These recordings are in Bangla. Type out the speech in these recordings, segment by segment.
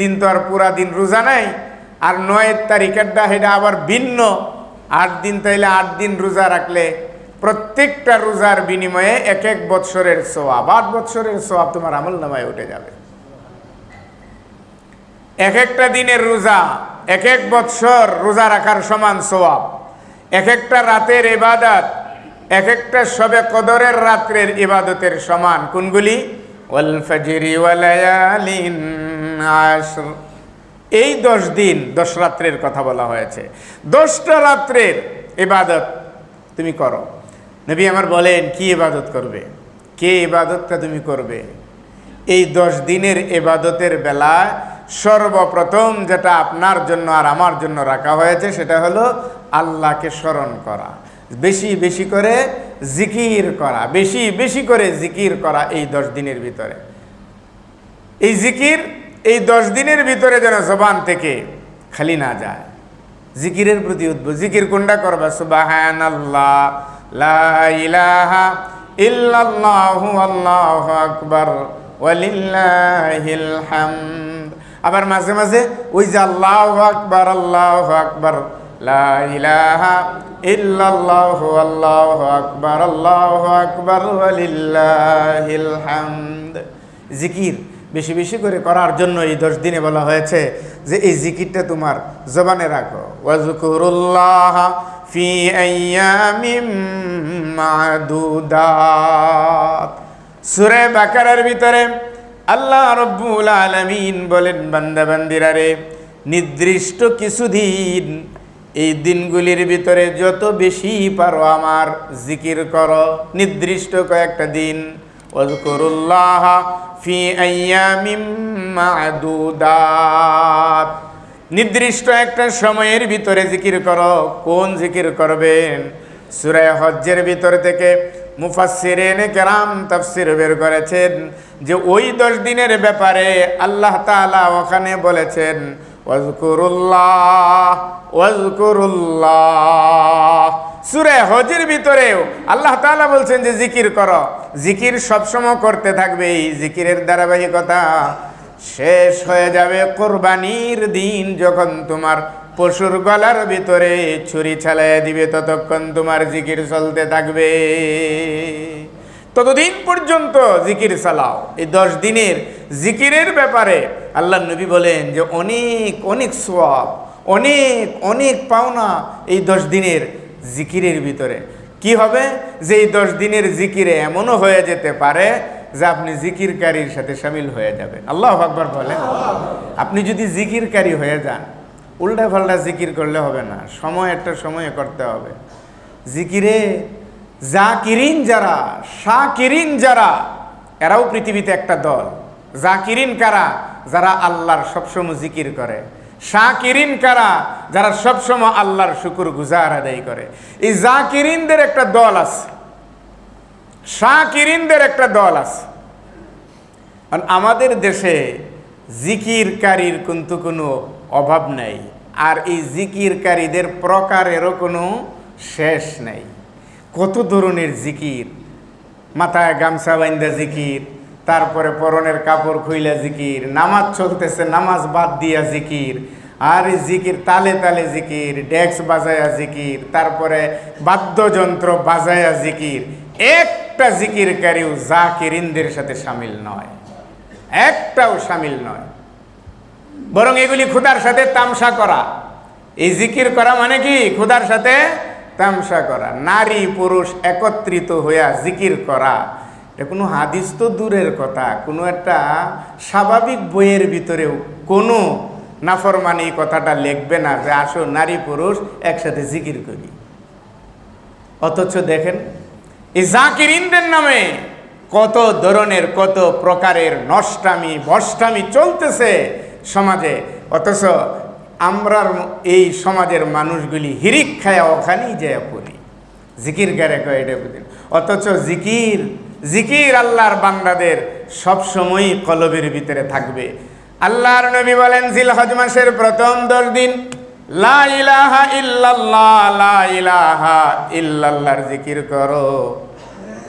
দিন তো আর পুরা দিন রোজা নাই, আর নয়ের তারিখেরটা সেটা আবার ভিন্ন। আট দিন তাইলে আট দিন রোজা রাখলে প্রত্যেকটা রোজার বিনিময়ে এক এক বৎসরের সোয়াব আট বৎসরের সোয়াব তোমার আমল নামায় উঠে যাবে। এক একটা দিনের রোজা, এক এক বৎসর রোজা রাখার সমান সোয়াব এক একটা রাতের ইবাদত, এক একটা সবে কদরের রাত্রের ইবাদতের সমান। কোনগুলি? ফাজরি ওয়ালায়ালিন আশর। এই দশ দিন, দশ রাত্রের কথা বলা হয়েছে। দশটা রাত্রের ইবাদত তুমি করো। নবী আমার বলেন, কি ইবাদত করবে? কে ইবাদতটা তুমি করবে? এই দশ দিনের এবাদতের বেলা সর্বপ্রথম যেটা আপনার জন্য আর আমার জন্য রাখা হয়েছে, সেটা হলো আল্লাহকে স্মরণ করা। বেশি বেশি করে জিকির করা, বেশি বেশি করে জিকির করা এই দশ দিনের ভিতরে। এই জিকির এই দশ দিনের ভিতরে যেন জবান থেকে খালি না যায়। জিকিরের প্রতি উদ্ভব জিকির কোনটা করবা? সুবাহান আল্লাহ ইলাহা ইল্লাল্লাহু আবার মাঝে মাঝে ওই যে আল্লাহু আকবার আল্লাহু আকবার লা জিকির বেশি বেশি করে করার জন্য এই দশ দিনে বলা হয়েছে যে এই জিকিরটা তোমার জবানে রাখো। সূরা বাকারার ভিতরে আল্লাহ রব্বুল আলামিন বলেন, বান্দা নির্দিষ্ট কিছুদিন এই দিনগুলির ভিতরে যত বেশি পারো আমার জিকির করো, নির্দিষ্ট কয়েকটা দিন। নির্দিষ্ট একটা সময়ের ভিতরে জিকির করো, কোন জিকির করবেন? সূরা হজ্জের ভিতর থেকে মুফাসসিরিন কেরাম তাফসির বের করেছেন যে ওই দশ দিনের ব্যাপারে আল্লাহ তাআলা ওখানে বলেছেন ওয়াজকুরুল্লাহ ওয়াজকুরুল্লাহ। সুরে হজের ভিতরেও আল্লাহ তাআলা বলছেন যে, জিকির করো। জিকির সবসময় করতে থাকবে এই জিকিরের ধারাবাহিকতা। শেষ হয়ে যাবে কোরবানির দিন, যখন তোমার পশুর গলার ভিতরে ছুরি ছালাই দিবে, ততক্ষণ তোমার জিকির চলতে থাকবে। ততদিন পর্যন্ত জিকির চালাও। এই দশ দিনের জিকিরের ব্যাপারে আল্লাহ নবী বলেন যে, অনেক অনেক সোয়াব অনেক অনেক পাওনা এই দশ দিনের জিকিরের ভিতরে। কি হবে? যে এই দশ দিনের জিকিরে এমনও হয়ে যেতে পারে যে আপনি জিকিরকারীর সাথে সামিল হয়ে যাবেন। আল্লাহ আকবর বলেন। আপনি যদি জিকিরকারী হয়ে যান উল্টা পাল্টা জিকির করলে হবে না। সময় একটা সময়ে করতে হবে। জিকিরে জাকিরিন যারা, শাকিরিন যারা, এরাও পৃথিবীতে একটা দল। জাকিরিন কারা? যারা আল্লাহর সবসময় জিকির করে। শাকিরিন কারা? যারা সবসময় আল্লাহর শুকুর গুজার আদায় করে। এই জাকিরিনদের একটা দল আছে। শাকিরিনদের একটা দল আছে। আমাদের দেশে জিকিরকারীর কিন্তু কোনো অভাব নেই। আর এই জিকিরকারীদের প্রকারেরও কোনো শেষ নেই। কত ধরনের জিকির? মাথায় গামছা বাইন্দা জিকির, তারপরে পরনের কাপড় খুইলা জিকির, নামাজ চলতেছে, নামাজ বাদ দিয়া জিকির, আর জিকির তালে তালে জিকির ডেক্স বাজায়া জিকির, তারপরে বাদ্যযন্ত্র বাজায়া জিকির, একটা জিকিরকারীও জাকিরিনদের সাথে সামিল নয়। একটাও সামিল নয়। বরং এগুলি ক্ষুধার সাথে তামসা করা। এই জিকির করা মানে কি? ক্ষুধার সাথে তামসা করা, নারী পুরুষ একত্রিত হইয়া জিকির করা, এটা কোনো হাদিস তো দূরের কথা, কোনো একটা স্বাভাবিক বইয়ের ভিতরেও কোনো নাফরমানি কথাটা লিখবে না যে আসো নারী পুরুষ একসাথে জিকির করি। অথচ দেখেন এই জাকির জাকিরিনদের নামে কত ধরনের, কত প্রকারের নষ্টামি বষ্টামি চলতেছে সমাজে, অথচ আমরার এই সমাজের মানুষগুলি হিরিক খায়া ওখানেই যায় পড়ি। জিকির গারে কয়, এটা অথচ জিকির জিকির আল্লাহর বান্দাদের সবসময়ই কলবের ভিতরে থাকবে। আল্লাহর নবী বলেন জিল হজ মাসের প্রথম দশ দিন, লা ইলাহা ইল্লাল্লাহ ইলাহা ইল্লাল্লাহর জিকির করো।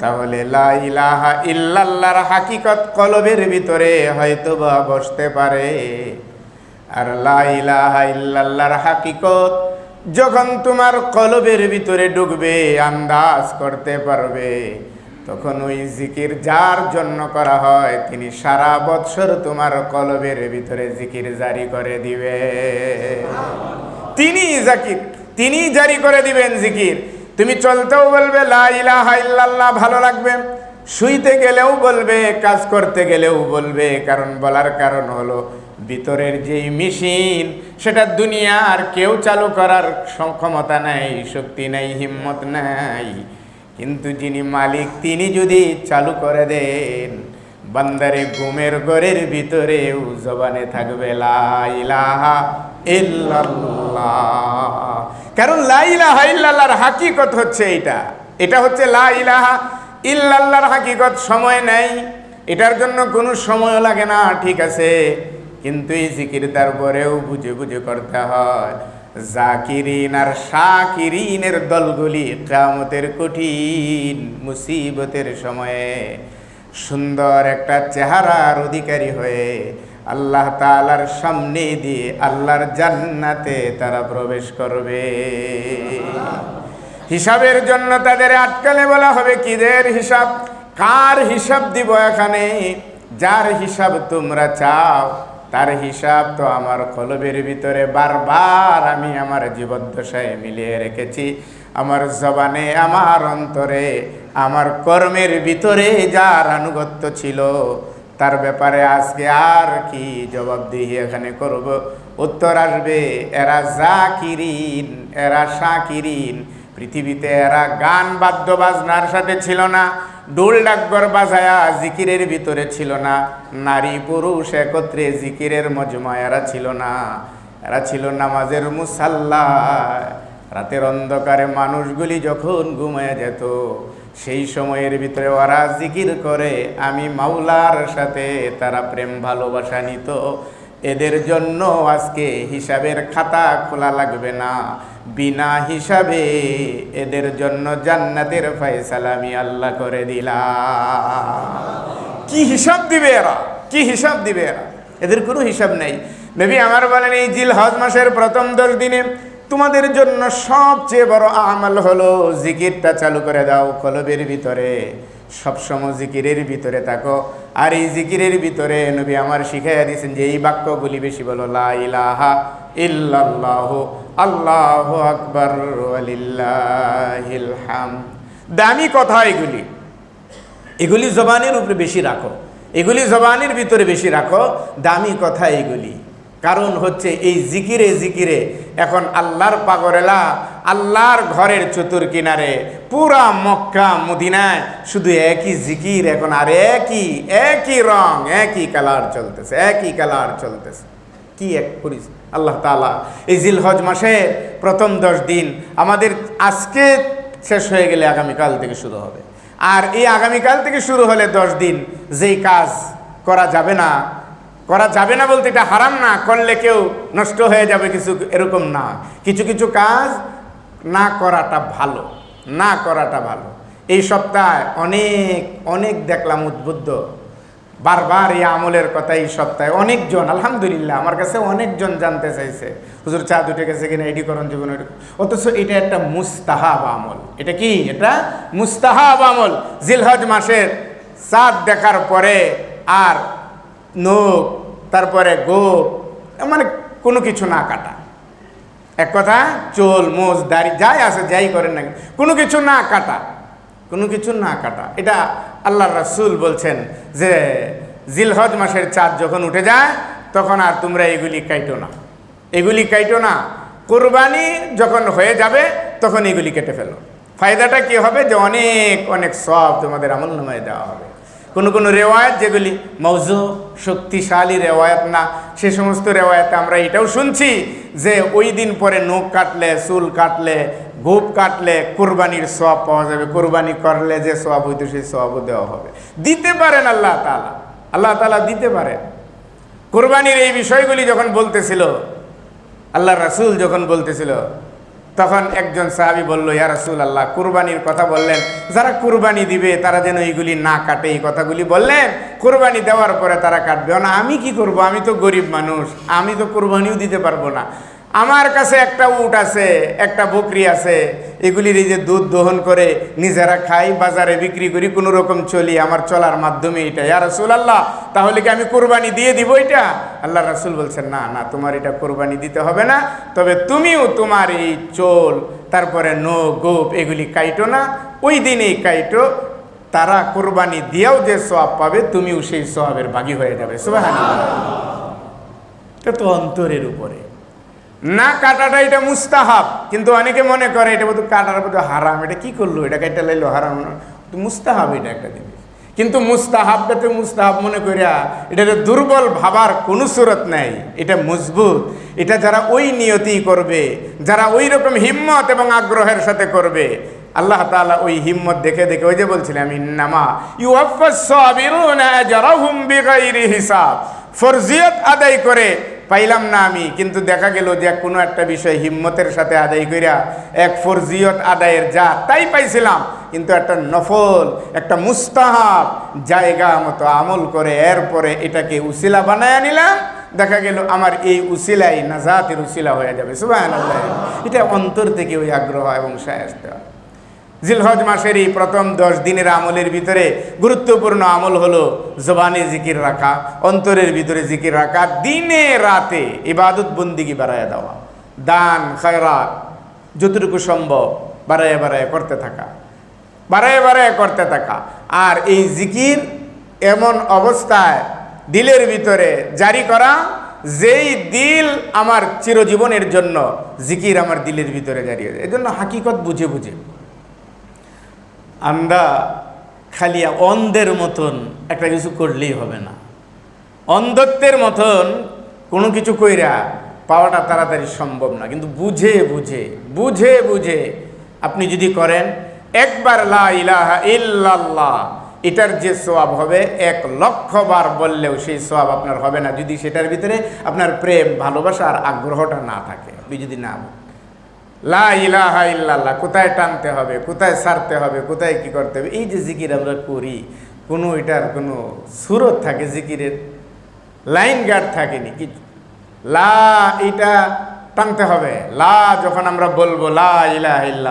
তাহলে লা ইলাহা ইল্লাল্লাহর হাকিকত কলবের ভিতরে হয়তো বা বসতে পারে। আর লা ইলাহা ইল্লাল্লাহর হাকিকত যখন তোমার কলবের ভিতরে ঢুকবে, আন্দাজ করতে পারবে। তখন ওই জিকির যার জন্য করা হয়, তিনি সারা বৎসর তোমার কলবের ভিতরে জিকির জারি করে দিবে। তিনি জাকির তিনি জারি করে দিবেন জিকির। তুমি চলতেও বলবে, লা ইলাহা ইল্লাল্লাহ, ভালো লাগবে। শুইতে গেলেও বলবে, কাজ করতে গেলেও বলবে, কারণ বলার কারণ হলো ভিতরের যেই মেশিন, সেটা দুনিয়ার কেউ চালু করার ক্ষমতা নাই, শক্তি নাই, হিম্মত নাই। কিন্তু যিনি মালিক, তিনি যদি চালু করে দেন, বান্দারে ঘুমের ঘরের ভিতরেও জবানে থাকবে লা ইলাহা ইল্লাল্লাহ। কারণ লা ইলাহা ইল্লাল্লাহর হাকিকত হচ্ছে এটা এটা হচ্ছে লা ইলাহা ইল্লাল্লাহর হাকিকত। সময় নেই। এটার জন্য কোনো সময় লাগে না। ঠিক আছে। কিন্তু এই জিকির তারপরেও বুঝে বুঝে করতে হয়। জাকিরিন আর শাকিরিনের দলগুলি কামতের কঠিন মুসিবতের সময়ে সুন্দর একটা চেহারার অধিকারী হয়ে আল্লাহ তালার সামনে দিয়ে আল্লাহর জান্নাতে তারা প্রবেশ করবে। হিসাবের জন্য তাদের আটকালে বলা হবে কিদের হিসাব? কার হিসাব দিব এখানে? যার হিসাব তোমরা চাও। তার হিসাব তো আমার কলবের ভিতরে বারবার আমি আমার জীবদ্দশায় মিলিয়ে রেখেছি। আমার জবানে, আমার অন্তরে, আমার কর্মের ভিতরে যার আনুগত্য ছিল, তার ব্যাপারে আজকে আর কি জবাবদিহি এখানে করব? উত্তর আসবে, এরা যা জাকিরিন, এরা শাকিরিন। পৃথিবীতে এরা গান বাদ্য বাজনার সাথে ছিল না। ডোল ডাকগর বাজায়া জিকিরের ভিতরে ছিল না। নারী পুরুষ একত্রে জিকিরের মজমা, এরা ছিল না। এরা ছিল নামাজের মুসাল্লা। রাতের অন্ধকারে মানুষগুলি যখন ঘুমায় যেত, সেই সময়ের ভিতরে ওরা জিকির করে, আমি মাওলার সাথে তারা প্রেম ভালোবাসা নিত। এদের জন্য আজকে হিসাবের খাতা খোলা লাগবে না। বিনা হিসাবে এদের জন্য জান্নাতের ফয়সালা আমি আল্লাহ করে দিলাম। কি হিসাব দিবে এরা? কি হিসাব দিবে এরা? এদের কোনো হিসাব নেই। নবী আমার বলেন, এই জিল হজ মাসের প্রথম দশ দিনে তোমাদের জন্য সবচেয়ে বড় আমল হলো জিকিরটা চালু করে দাও কলবের ভিতরে। সবসময় জিকিরের ভিতরে থাকো। আর এই জিকিরের ভিতরে নবী আমার শিখাইয়া দিয়েছেন যে এই বাক্যগুলি বেশি বলো, লা ইলাহা ইল্লাল্লাহ, আল্লাহ আকবর দামি কথা এগুলি। এগুলি জবানের উপরে বেশি রাখো। এগুলি জবানের ভিতরে বেশি রাখো। দামি কথা এগুলি। কারণ হচ্ছে এই জিকিরে জিকিরে এখন আল্লাহর পাগরেলা আল্লাহর ঘরের চতুর কিনারে, পুরা মক্কা, মদিনায় শুধু একই জিকির, এখন আর একই একই রং, একই কালার চলতেছে, একই কালার চলতেছে। কি এক করিস আল্লাহ তালা এই জিল হজ মাসের প্রথম দশ দিন আমাদের আজকে শেষ হয়ে গেলে আগামীকাল থেকে শুরু হবে। আর এই আগামীকাল থেকে শুরু হলে দশ দিন যেই কাজ করা যাবে না, করা যাবে না বলতে এটা হারাম না, করলে কেউ নষ্ট হয়ে যাবে কিছু এরকম না। কিছু কিছু কাজ না করাটা ভালো, না করাটা ভালো। এই সপ্তাহে অনেক অনেক দেখলাম উদ্বুদ্ধ। বারবার এই আমলের কথা এই সপ্তাহে অনেকজন, আলহামদুলিল্লাহ, আমার কাছে অনেকজন জানতে চাইছে। হুজুর, চা দুটে গেছে কিনা এটি করুন জীবন অথচ এটা একটা মুস্তাহাব আমল। এটা কি? এটা মুস্তাহাব আমল। জিলহজ মাসের চাঁদ দেখার পরে আর নখ, তারপরে গোপ মানে কোনো কিছু না কাটা। এক কথা, চোল, মোজ, দাড়ি, যাই আছে, যাই করেন না কোনো কিছু না কাটা, কোনো কিছু না কাটা। এটা আল্লাহ রাসুল বলছেন যে, জিলহজ মাসের চাঁদ যখন উঠে যায়, তখন আর তোমরা এগুলি কাইটো না। এগুলি কাইটো না। কোরবানি যখন হয়ে যাবে, তখন এগুলি কেটে ফেলো। ফায়দাটা কি হবে? যে অনেক অনেক সব তোমাদের আমল নামায় দেওয়া হবে। কোনো কোনো রেওয়ায়ত যেগুলি মৌজু শক্তিশালী রেওয়ায়ত না, সে সমস্ত রেওয়ায়তে আমরা এটাও শুনছি যে ওই দিন পরে নখ কাটলে, চুল কাটলে, গোপ কাটলে কোরবানির সব পাওয়া যাবে। কোরবানি করলে যে সব হইতো, সেই সবও দেওয়া হবে। দিতে পারেন আল্লাহ তালা আল্লাহ তালা দিতে পারেন। কোরবানির এই বিষয়গুলি যখন বলতেছিল আল্লাহ রাসুল যখন বলতেছিল তখন একজন সাহাবি বলল, ইয়া রাসূলুল্লাহ, কুরবানির কথা বললেন। যারা কুরবানি দিবে, তারা যেন এইগুলি না কাটে। এই কথাগুলি বললেন। কুরবানি দেওয়ার পরে তারা কাটবে। না, আমি কি করব? আমি তো গরিব মানুষ। আমি তো কুরবানিও দিতে পারব না। আমার কাছে একটা উট আছে, একটা বকরি আছে। এগুলির এই যে দুধ দহন করে নিজেরা খাই, বাজারে বিক্রি করি, কোনো রকম চলি, আমার চলার মাধ্যমে এটা ইয়া রাসূলুল্লাহ, তাহলে কি আমি কোরবানি দিয়ে দিব এটা? আল্লাহ রাসূল বলছেন, না না, তোমার এটা কোরবানি দিতে হবে না। তবে তুমিও তোমার এই চোল, তারপরে নো গোপ, এগুলি কাইটো না। ওই দিনেই কাইটো। তারা কোরবানি দিয়েও যে সওয়াব পাবে, তুমিও সেই সওয়াবের ভাগী হয়ে যাবে। এটা তো অন্তরের উপরে। না কাটাটা এটা মুস্তাহাব। কিন্তু অনেকে মনে করে এটা বোধ কাটার বোধ হারাম। এটা কি করল? এটা কাটা লাইলো, হারাম মুস্তাহাব এটা একটা জিনিস। কিন্তু মুস্তাহাবটাতে মুস্তাহাব মনে করিয়া এটা দুর্বল ভাবার কোনো সুরত নাই, এটা মজবুত। এটা যারা ওই নিয়তি করবে, যারা ওই রকম হিম্মত এবং আগ্রহের সাথে করবে, আল্লাহ তাআলা ওই হিম্মত দেখে দেখে ওই যে বলছিলাম, ইন্নামা বিগাইরি হিসাব। ফরজিয়ত আদায় করে পাইলাম না আমি, কিন্তু দেখা গেল যে কোনো একটা বিষয় হিম্মতের সাথে আদায় করিয়া এক ফরজিয়ত আদায়ের যা তাই পাইছিলাম, কিন্তু একটা নফল, একটা মুস্তাহাব জায়গা মতো আমল করে এরপরে এটাকে উসিলা বানায় নিলাম, দেখা গেল আমার এই উসিলাই নাজাতের উসিলা হয়ে যাবে। সুবহানাল্লাহ। এটা অন্তর থেকে ওই আগ্রহ এবং সায়াস দেওয়া। জিলহজ মাসের এই প্রথম দশ দিনের আমলের ভিতরে গুরুত্বপূর্ণ আমল হলো জবানে জিকির রাখা, অন্তরের ভিতরে জিকির রাখা, দিনে রাতে ইবাদত বন্দিগি বাড়ায় দেওয়া, দান, খয়রাত, যতটুকু সম্ভব বাড়ায় বাড়ায় করতে থাকা, বাড়ায় বাড়ায় করতে থাকা। আর এই জিকির এমন অবস্থায় দিলের ভিতরে জারি করা, যেই দিল আমার চিরজীবনের জন্য জিকির আমার দিলের ভিতরে জারি হয়ে যায় এই জন্য হাকিকত বুঝে বুঝে। আমরা খালি অন্ধের মতন একটা কিছু করলেই হবে না। অন্ধত্বের মতন কোনো কিছু কইরা পাওয়াটা তাড়াতাড়ি সম্ভব না। কিন্তু বুঝে বুঝে বুঝে বুঝে আপনি যদি করেন, একবার লা ইলাহা ইল্লাল্লাহ, এটার যে সোয়াব হবে, এক লক্ষ বার বললেও সেই সোয়াব আপনার হবে না। যদি সেটার ভিতরে আপনার প্রেম, ভালোবাসা আর আগ্রহটা না থাকে, আপনি যদি না লা ইলাহা ইল্লাল্লাহ, কোথায় টানতে হবে, কোথায় সারতে হবে, কোথায় কি করতে হবে, এই যে জিকির আমরা করি, কোনো এটার কোনো সুরত থাকে, জিকিরের লাইন গার্ড থাকেনি কিছু লা এটা টানতে হবে, লা যখন আমরা বলব লা ইলাহা ইল্লাল্লাহ।